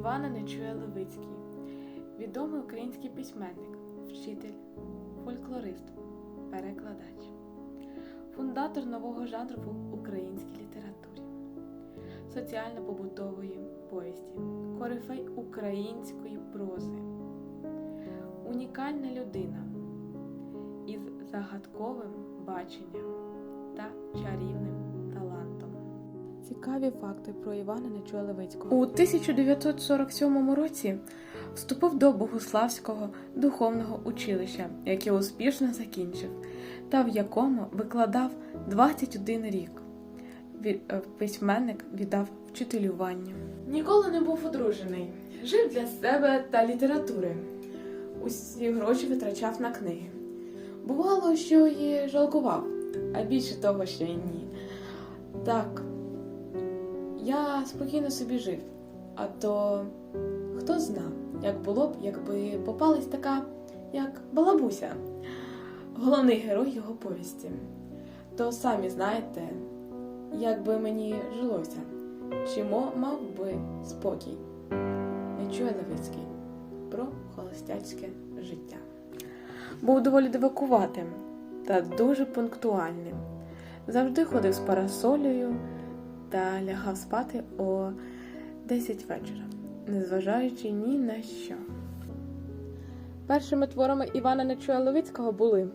Івана Нечуя Левицький, відомий український письменник, вчитель, фольклорист, перекладач, фундатор нового жанру в українській літературі, соціально-побутової повісті, корифей української прози, унікальна людина із загадковим баченням та чарівним. Цікаві факти про Івана Нечуя Левицького. У 1947 році вступив до Богославського духовного училища, яке успішно закінчив, та в якому викладав 21 рік. Е, Письменник віддав вчителюванню. Ніколи не був одружений, жив для себе та літератури. Усі гроші витрачав на книги. Бувало, що і жалкував, а більше того, що й ні. Так, я спокійно собі жив, а то хто зна, як було б, якби попалась така, як балабуся, головний герой його повісті. То самі знаєте, як би мені жилося, чимо мав би спокій. Нечує Левицький про холостяцьке життя. Був доволі дивакуватим та дуже пунктуальним. Завжди ходив з парасолею та лягав спати о 10 вечора, незважаючи ні на що. Першими творами Івана Нечуя Левицького були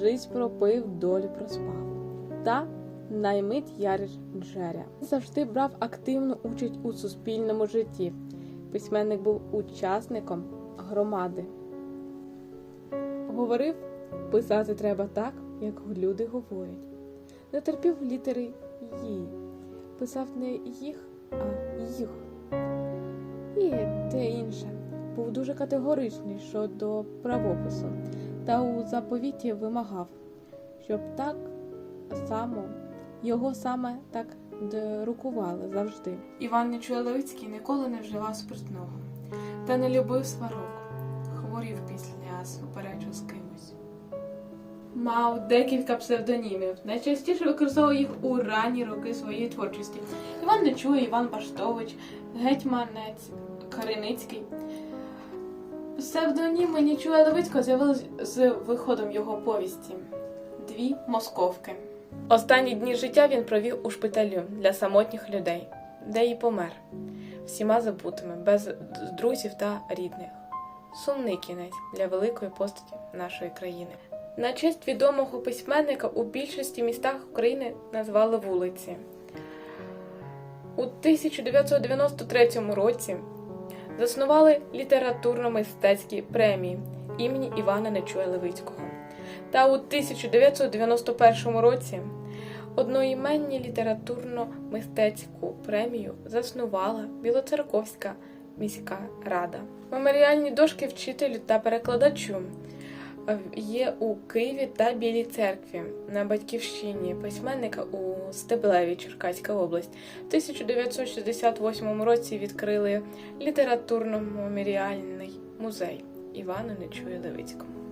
Жизнь пропив, долю проспав та Наймит Яриш Джеря. Завжди брав активну участь у суспільному житті. Письменник був учасником громади. Говорив, писати треба так, як люди говорять. Не терпів літери «ї». Писав не їх, а їх. І те інше. Був дуже категоричний щодо правопису та у заповіті вимагав, щоб так само його саме так друкували завжди. Іван Нечуяловицький ніколи не вживав спиртного та не любив сварок, хворів після суперечу з кимось. Мав декілька псевдонімів. Найчастіше використовував їх у ранні роки своєї творчості. Іван Нечуй, Іван Баштович, Гетьманець Кариницький. Псевдоніми Нічуя Левицького з'явились з виходом його повісті Дві московки. Останні дні життя він провів у шпиталю для самотніх людей, де і помер, всіма забутими, без друзів та рідних. Сумний кінець для великої постаті нашої країни. На честь відомого письменника у більшості містах України назвали вулиці. У 1993 році заснували літературно-мистецькі премії імені Івана Нечуя Левицького. Та у 1991 році одноіменні літературно-мистецьку премію заснувала Білоцерковська міська рада. Меморіальні дошки вчителю та перекладачу є у Києві та Білій церкві на батьківщині письменника у Стеблеві, Черкаська область. В 1968 році відкрили літературно-меморіальний музей Івану Нечуя Левицького.